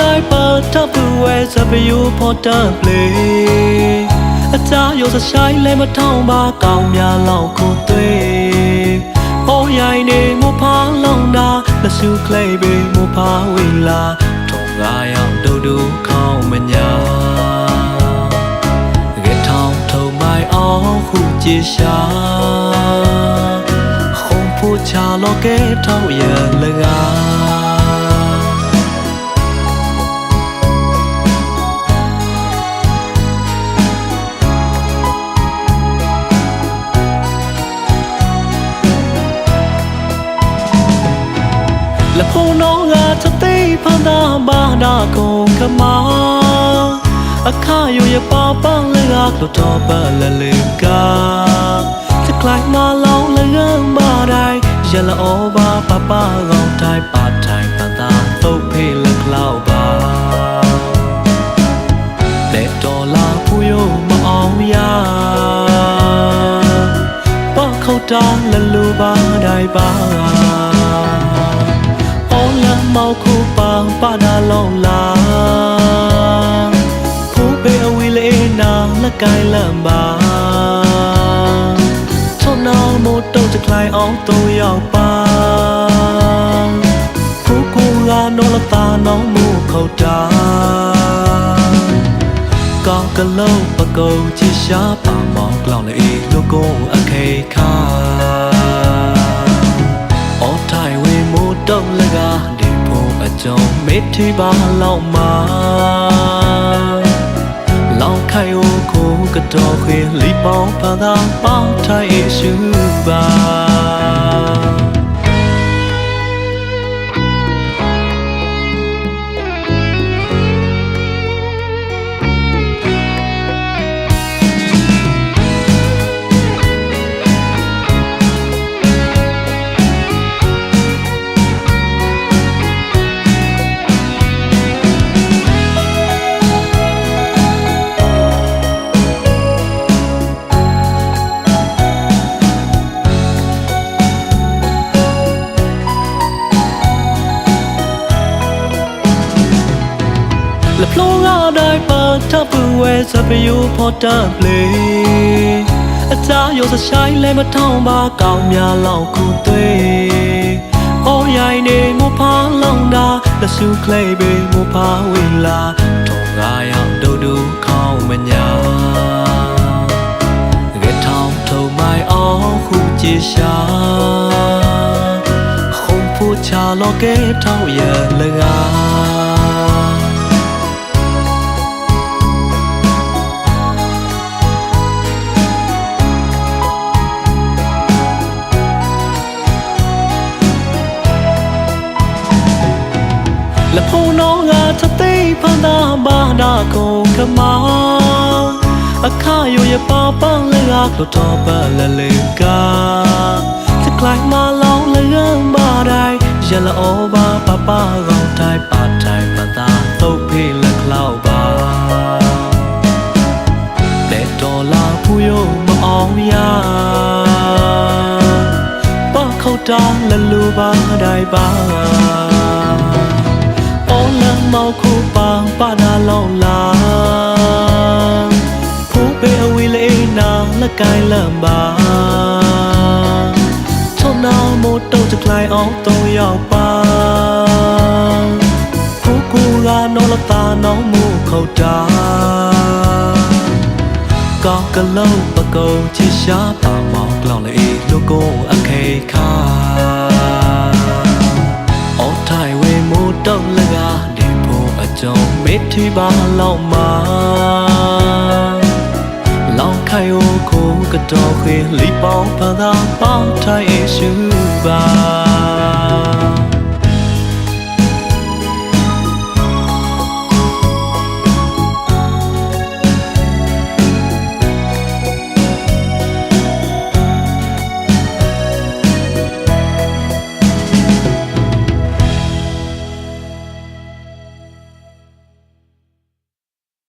တိုင်းပါတပ်ဘူးဝဲစပယူပေါ်တပ်လေအချာရောစဆိုင်လဲမထောင်းပါကောင်းများလောက်ကိုသွေးပေါ်ရိုင်းနေမဖားလုံးတာလက်စုကလေးပဲမဖားဝေလာထုံငါရောက်ဒုဒုခေါင်းမညာကဲထောင်းထုံမိုင်အောင်ခုကြည်ရှာ không phụ cha lo kế thao giờ là gà là လဖုံနောငါချသိဖန်သာဘာနာကုံကမာအခါယိုရပါပန်းလကလတော်ပလလေကာတကလိုက်မလောင်လငန်းမတိုင်းရလအောပါပပကောင်တိုင်းပါတိုင်းပသာသုတ်ဖေးလကလောက်ပါလက်တော်လာဖူယိုမအောင်ရပေါခေါတောင်းလလူပါတိုင်းပါ ပါနာလောင်လာခိုးပေအဝီလေးနာလက်ကင်လမ်းပါထုံနောင်မို့တော့တကလိုင်အောင်သုံးရောက်ပါခိုးခိုးလာနော်လတာနောင်မို့ခေါတာကောင်းကလုံးပကုံချီရှာပါမောင်ကလောင်လေးတို့ကိုအခေခါ ကြောင့်မေထိပါလောက်မှာလောက်ခိုင်ကိုကိုကတော့ခွေလိပေါင်းပါတာပေါင်းထိုင်ရှူပါ La plonga dai pa ta pu we sa pu yu pho ta ple အချာရောစဆိုင်လဲမထောင်းပါကောင်းများလောက်ကိုသွေး။အော်ရိုင်းနေမဖားလုံးတာလက်စုကလေးပဲမဖားဝေလာထုံငါရောက်ဒုဒုခေါင်းမညာ။ကဲထောင်းထုံမိုင်အောင်ခုကြည်ရှာ။ခုံဖူချာလောကဲထောင်းရလကား နောင်းငါချသိဖန်သာဘာနာကုံကမာအခါယိုရပါပန်းလကလိုတော့ပါလလေကာစကလိုက်မလောင်းလငန်းဘာတိုင်းရလအောပါပပကောင်တိုင်းပါတိုင်းမသာတုတ်ဖေးလက်လောက်ပါလက်တော်လာဖူယုံမအောင်ရပါခေါတောင်းလလူပါတိုင်းပါ မောက်ခုပန်းပနာလောင်လာဖိုးပေအဝေးလေးနာလကိုင်လမ်းပါချုံနာမို့တော့ကြိုင်အောင်တော့ရောက်ပါကိုကိုကတော့လတာနောင်းမို့ခေါတာကောင်းကလုံးပကုံချီရှာပါမောင်ကလောင်လေးလူကို မေထီပါလောက်မှာလောင်ခိုင်အိုကိုကတော့ခွေလီပေါင်းပသာပေါင်းထိုင်ရှုပါ